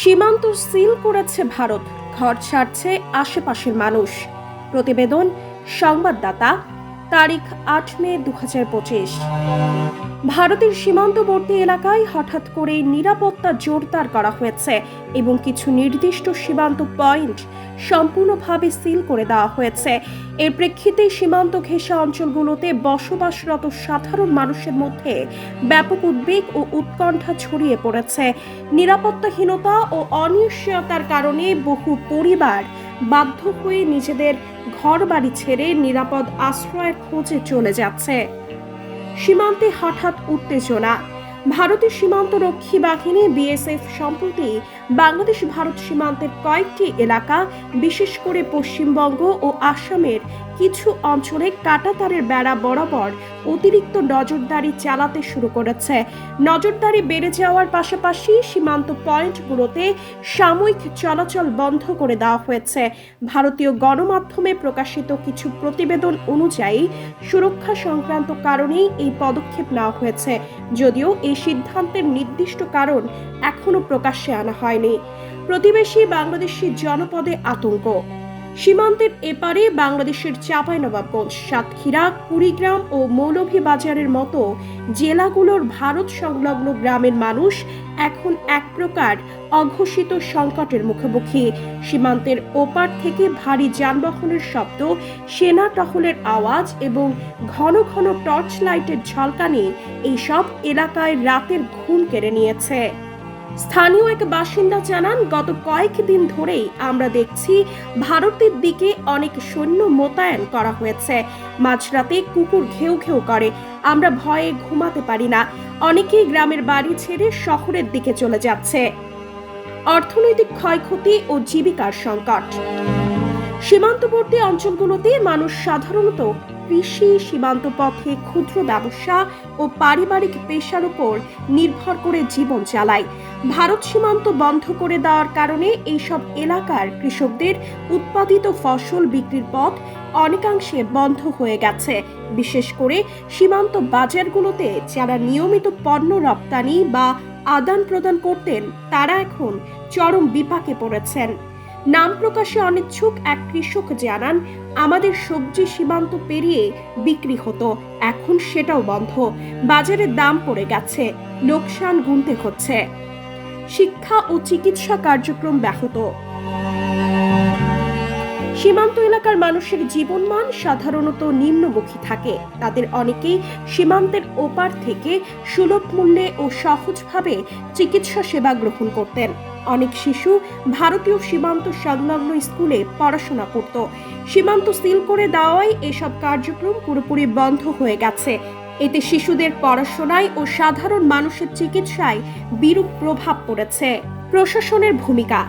সীমান্ত সিল করেছে ভারত। ঘর ছাড়ছে আশেপাশের মানুষ। প্রতিবেদন সংবাদদাতা তারিখ আট মে দুহাজার পঁচিশ। ভারতের সীমান্তবর্তী এলাকায় হঠাৎ করে নিরাপত্তা জোরদার করা হয়েছে এবং কিছু নির্দিষ্ট সীমান্ত পয়েন্ট সম্পূর্ণভাবে সিল করে দেওয়া হয়েছে। এর প্রেক্ষিতে সীমান্ত ঘেঁষা অঞ্চলগুলোতে বসবাসরত সাধারণ মানুষের মধ্যে ব্যাপক উদ্বেগ ও উৎকণ্ঠা ছড়িয়ে পড়েছে। নিরাপত্তাহীনতা ও অনিশ্চয়তার কারণে বহু পরিবার বাধ্য হয়ে নিজেদের ঘর বাড়ি ছেড়ে নিরাপদ আশ্রয়ের খোঁজে চলে যাচ্ছে। সীমান্তে হঠাৎ উত্তেজনা ভারতের সীমান্ত রক্ষী বাহিনী, বিএসএফ সম্প্রতি বাংলাদেশ ভারত সীমান্তের কয়েকটি এলাকা, বিশেষ করে পশ্চিমবঙ্গ ও আসামের কিছু অঞ্চলে কাটাতারের বেড়া বরাবর অতিরিক্ত নজরদারি চালাতে শুরু করেছে। নজরদারি বেড়ে যাওয়ার পাশাপাশি সীমান্ত পয়েন্টগুলোতে সাময়িক চলাচল বন্ধ করে দেওয়া হয়েছে। ভারতীয় গণমাধ্যমে প্রকাশিত কিছু প্রতিবেদন অনুযায়ী, সুরক্ষা সংক্রান্ত কারণেই এই পদক্ষেপ নেওয়া হয়েছে। যদিও এই সিদ্ধান্তের নির্দিষ্ট কারণ এখনও প্রকাশ্যে আনা হয়নি। প্রতিবেশী বাংলাদেশি জনপদে আতঙ্ক। সীমান্তের এপারে বাংলাদেশের চাঁপাইনবাবগঞ্জ সাতক্ষীরা, কুড়িগ্রাম ও মৌলভীবাজারের মতো জেলাগুলোর ভারত সংলগ্ন গ্রামের মানুষ এখন এক প্রকার অঘোষিত সংকটের মুখোমুখি। সীমান্তের ওপার থেকে ভারী যানবাহনের শব্দ, সেনা টহলের আওয়াজ এবং ঘন ঘন টর্চ লাইটের ঝলকানি, এইসব এলাকায় রাতের ঘুম কেড়ে নিয়েছে। স্থানীয় এক বাসিন্দা জানান, গত কয়েকদিন ধরেই আমরা দেখছি ভারতের দিকে অনেক সৈন্য মোতায়েন করা হয়েছে। মাঝরাতে কুকুর ঘেউ ঘেউ করে। আমরা ভয়ে ঘুমাতে পারি না। অনেকেই গ্রামের বাড়ি ছেড়ে শহরের দিকে চলে যাচ্ছে। অর্থনৈতিক ক্ষয়ক্ষতি ও জীবিকার সংকট। সীমান্তবর্তী অঞ্চলগুলোতে মানুষ সাধারণত কৃষি, সীমান্ত পথে ক্ষুদ্র ব্যবসা ও পারিবারিক পেশার উপর নির্ভর করে জীবন চালায়। ভারত সীমান্ত বন্ধ করে দেওয়ার কারণে এইসব এলাকার কৃষকদের উৎপাদিত ফসল বিক্রির পথ অনেকাংশে বন্ধ হয়ে গেছে। বিশেষ করে সীমান্ত বাজারগুলোতে যারা নিয়মিত পণ্য রপ্তানি বা আদান প্রদান করতেন, তারা এখন চরম বিপাকে পড়েছেন। নাম প্রকাশে অনিচ্ছুক এক কৃষক জানান, আমাদের সবজি সীমান্ত পেরিয়ে বিক্রি হতো, এখন সেটাও বন্ধ। বাজারে দাম পড়ে গেছে, লোকসান গুনতে হচ্ছে। শিক্ষা ও চিকিৎসা কার্যক্রম ব্যাহত। সীমান্ত এলাকার মানুষের জীবনমান সাধারণত নিম্নমুখী থাকে। তাদের অনেকেই সীমান্তের ওপার থেকে সুলভ মূল্যে ও সহজভাবে চিকিৎসা সেবা গ্রহণ করতেন। অনেক শিশু ভারতীয় সীমান্ত সংলগ্ন স্কুলে পড়াশোনা করত। সীমান্ত সিল করে দেওয়ায় এসব কার্যক্রম পুরোপুরি বন্ধ হয়ে গেছে। এতে শিশুদের পড়াশোনায় ও সাধারণ মানুষের চিকিৎসায় বিরূপ প্রভাব পড়েছে। প্রশাসনের ভূমিকা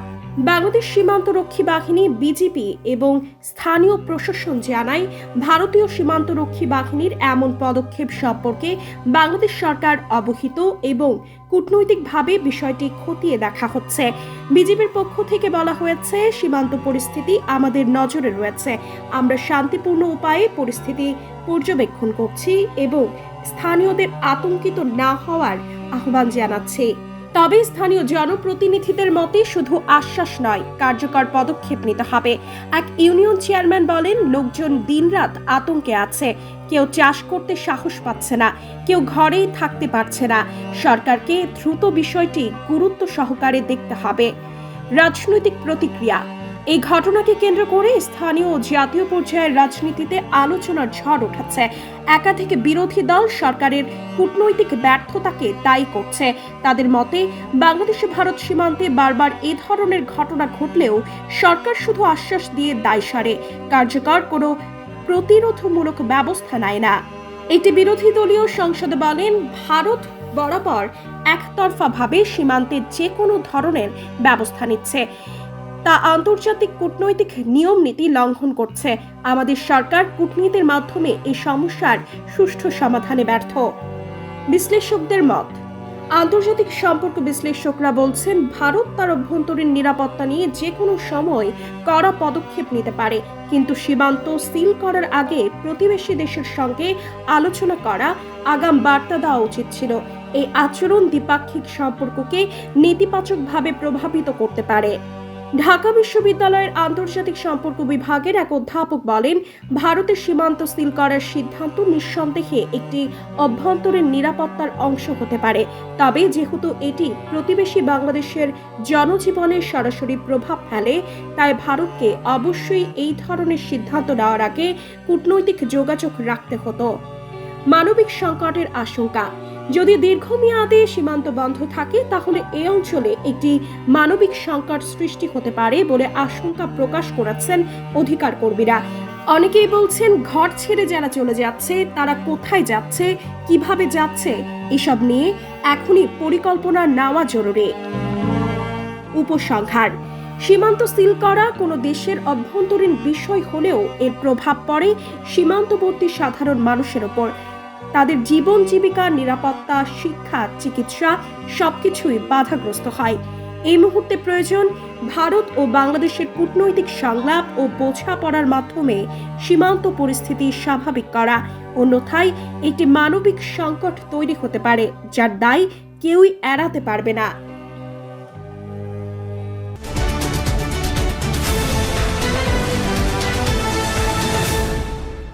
বাংলাদেশ সীমান্তরক্ষী বাহিনী বিজিপি এবং স্থানীয় প্রশাসন জানায়, ভারতীয় সীমান্তরক্ষী বাহিনীর এমন পদক্ষেপ সম্পর্কে বাংলাদেশ সরকার অবহিত এবং কূটনৈতিকভাবে বিষয়টি খতিয়ে দেখা হচ্ছে। বিজেপির পক্ষ থেকে বলা হয়েছে, সীমান্ত পরিস্থিতি আমাদের নজরে রয়েছে। আমরা শান্তিপূর্ণ উপায়ে পরিস্থিতি পর্যবেক্ষণ করছি এবং স্থানীয়দের আতঙ্কিত না হওয়ার আহ্বান জানাচ্ছি। তবে স্থানীয় জনপ্রতিনিধিদের মতে শুধু আশ্বাস নয়, কার্যকর পদক্ষেপ নিতে হবে। এক ইউনিয়ন চেয়ারম্যান বলেন, লোকজন দিনরাত আতঙ্কে আছে। কেউ চাষ করতে সাহস পাচ্ছে না, কেউ ঘরেই থাকতে পারছে না। সরকারকে দ্রুত বিষয়টি গুরুত্ব সহকারে দেখতে হবে। রাজনৈতিক প্রতিক্রিয়া। এই ঘটনাকে কেন্দ্র করে স্থানীয় ও জাতীয় পর্যায়ের রাজনীতিতে আলোচনার ঝড় উঠাচ্ছে একাধিক বিরোধী দল সরকারের কূটনৈতিক ব্যর্থতাকে দায়ী করছে। তাদের মতে, বাংলাদেশ ভারত সীমান্তে বারবার এ ধরনের ঘটনা ঘটলেও সরকার শুধু আশ্বাস দিয়ে দায় সারে। কার্যকর কোনো প্রতিরোধমূলক ব্যবস্থা নেয় না। একটি বিরোধী দলীয় সংসদে বলেন, ভারত বরাবর একতরফাভাবে সীমান্তে যে কোনো ধরনের ব্যবস্থা নিচ্ছে। তা আন্তর্জাতিক কূটনৈতিক নিয়ম নীতি লঙ্ঘন করছে। আমাদের সরকার কূটনীতির মাধ্যমে এই সমস্যার সুষ্ঠু সমাধানে ব্যর্থ। বিশ্লেষকদের মত, আন্তর্জাতিক সম্পর্ক বিশ্লেষকরা বলছেন, ভারত তার অভ্যন্তরীণ নিরাপত্তা নিয়ে যে কোনো সময় কড়া পদক্ষেপ নিতে পারে। কিন্তু সীমান্ত সিল করার আগে প্রতিবেশী দেশের সঙ্গে আলোচনা করা আগাম বার্তা দেওয়া উচিত ছিল। এই আচরণ দ্বিপাক্ষিক সম্পর্ককে নেতিবাচকভাবে প্রভাবিত করতে পারে। ঢাকা বিশ্ববিদ্যালয়ের আন্তর্জাতিক সম্পর্ক বিভাগের এক অধ্যাপক বলেন, ভারতের সীমান্ত সিল করার সিদ্ধান্ত নিঃসন্দেহে একটি অভ্যন্তরীণ নিরাপত্তার অংশ হতে পারে। তবে যেহেতু এটি প্রতিবেশী বাংলাদেশের জনজীবনে সরাসরি প্রভাব ফেলে, তাই ভারতকে অবশ্যই এই ধরনের সিদ্ধান্ত নেওয়ার আগে কূটনৈতিক যোগাযোগ রাখতে হতো। মানবিক সংকটের আশঙ্কা যদি দীর্ঘমেয়াদে সীমান্ত বন্ধ থাকে, তাহলে এই অঞ্চলে একটি মানবিক সংকট সৃষ্টি হতে পারে বলে আশঙ্কা প্রকাশ করেছেন অধিকার কর্মীরা অনেকেই বলছেন, ঘর ছেড়ে যারা চলে যাচ্ছে, তারা কোথায় যাচ্ছে, কীভাবে যাচ্ছে, এসব নিয়ে এখনই পরিকল্পনা নেওয়া জরুরি। উপসংহার, সীমান্ত সিল করা কোনো দেশের অভ্যন্তরীণ বিষয় হলেও এর প্রভাব পড়ে সীমান্তবর্তী সাধারণ মানুষের ওপর। তাদের জীবন জীবিকা নিরাপত্তা, শিক্ষা, চিকিৎসা সবকিছুই বাধাগ্রস্ত হয়। এই মুহূর্তে প্রয়োজন ভারত ও বাংলাদেশের কূটনৈতিক সংলাপ ও বোঝাপড়ার মাধ্যমে সীমান্ত পরিস্থিতি স্বাভাবিক করা। অন্যথায় একটি মানবিক সংকট তৈরি হতে পারে, যার দায় কেউই এড়াতে পারবে না।